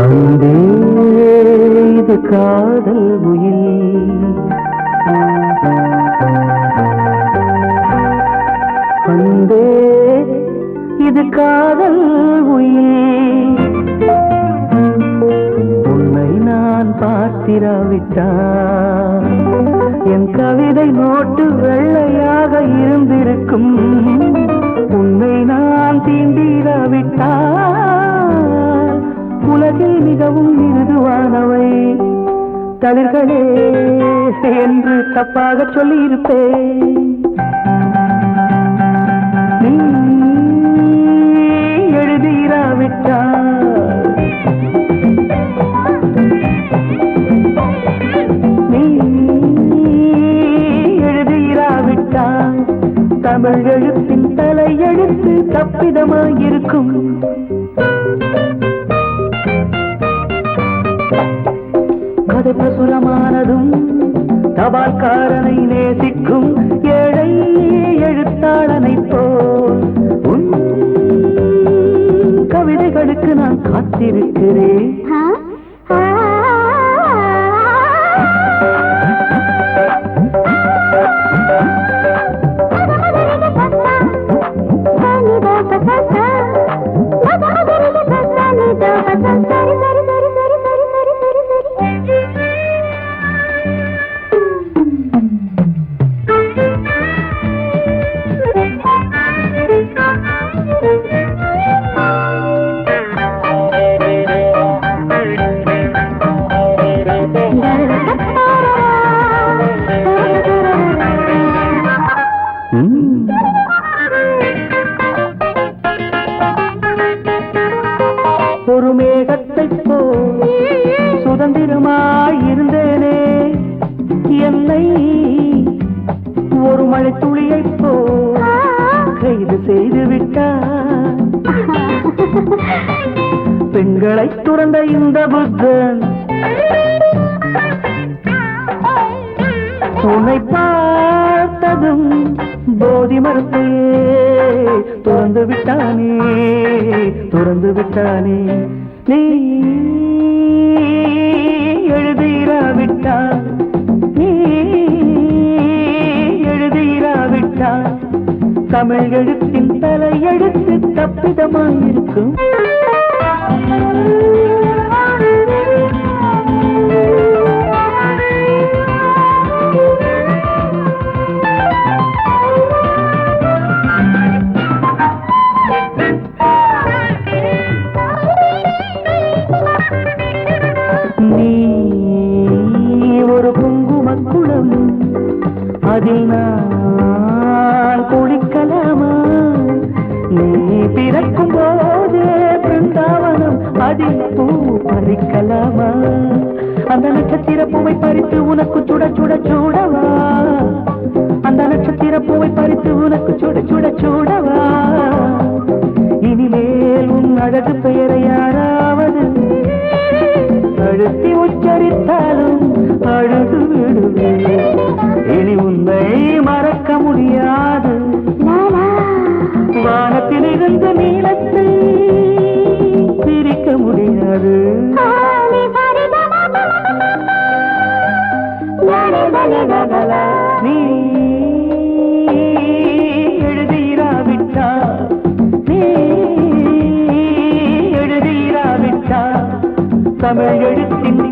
அன்பே இது காதல் உயில் அன்பே இது காதல் உயில் உன்னை நான் பார்த்திராவிட்டால் என் கவிதை நோட்டு வெள்ளையாக இருந்திருக்கும். மிகவும் மிருதுவானவை தளிர்களே என்று தப்பாக சொல்லியிருப்பேன். நீ நீ எழுதிராவிட்டால் தமிழ் எழுத்தின் தலை எழுத்து தப்பிதமாயிருக்கும். கதை பிரசுரமானதும் தபால்காரனை நேசிக்கும் ஏழை எழுத்தாளனை போல். உன் கவிதைகளுக்கு நான் காத்திருக்கிறேன். மேகத்தை போல் சுதந்திரமாயிருந்தேனே. என்னை ஒரு மழை துளியைப் போல் கைது செய்து விட்டார் பெண்களை துறந்த இந்த புத்தன் உன்னை பார்த்ததும் போதி மரத்தையே துறந்து விட்டானே துறந்து விட்டானே. நீ எழுதிராவிட்டால் நீ எழுதிராவிட்டால் தமிழ் எழுத்தின் தலை எழுத்து தப்பிதமாயிருக்கும். நான் குளிக்கலாமா? நீ பிறக்கும் போதே பிருந்தாவனம் அதில் பூ பறிக்கலாமா? அந்த நட்சத்திர பூவை பறித்து உனக்கு சுட சுட சூடவா? அந்த நட்சத்திர பூவை பறித்து உனக்கு சுட சுட சூடவா? இனிமேல் உன் அழகு பெயரை யாராவது அழுத்தி உச்சரித்தாலும் அழுது விடுவேன் இனி உன்னை மறக்க முடியாது வானத்தில் இருந்த நீளத்தை பிரிக்க முடியாது நீ எழுதிராவிட்டால் நீ எழுதிராவிட்டால் தமிழ் எழுத்தின்